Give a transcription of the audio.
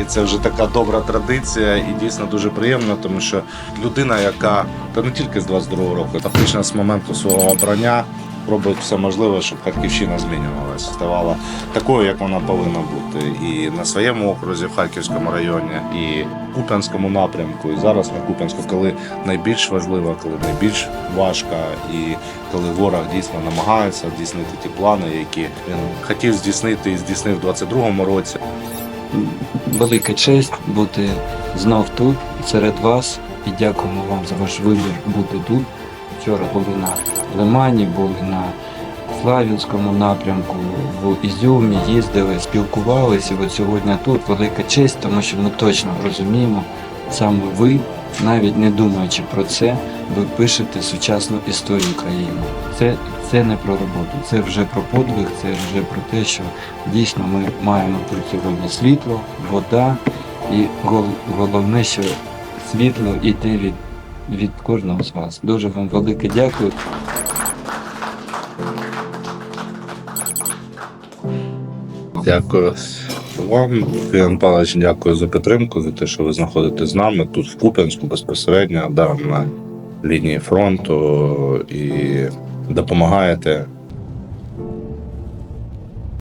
І це вже така добра традиція, і дійсно дуже приємно, тому що людина, яка та не тільки з 22-го року, фактично з моменту свого обрання робить все можливе, щоб Харківщина змінювалася, ставала такою, як вона повинна бути, і на своєму окрузі в Харківському районі, і Куп'янському напрямку, і зараз на Куп'янську, коли найбільш важливо, коли найбільш важко, і коли ворог дійсно намагається здійснити ті плани, які він хотів здійснити і здійснив у 22-му році. Велика честь бути знов тут, серед вас. І дякуємо вам за ваш вибір бути тут. Вчора були на Лимані, були на Славянському напрямку, в Ізюмі їздили, спілкувалися. От сьогодні тут велика честь, тому що ми точно розуміємо, саме ви, навіть не думаючи про це, ви пишете сучасну історію країни. Це, це не про роботу, це вже про подвиг, це вже про те, що дійсно ми маємо тут сьогодні світло, вода і гол- головне, що світло йде від, від кожного з вас. Дуже вам велике дякую. Дякую. Вам, Іван Павлович, дякую за підтримку, за те, що ви знаходитесь з нами. Тут в Куп'янську безпосередньо, да, на лінії фронту і допомагаєте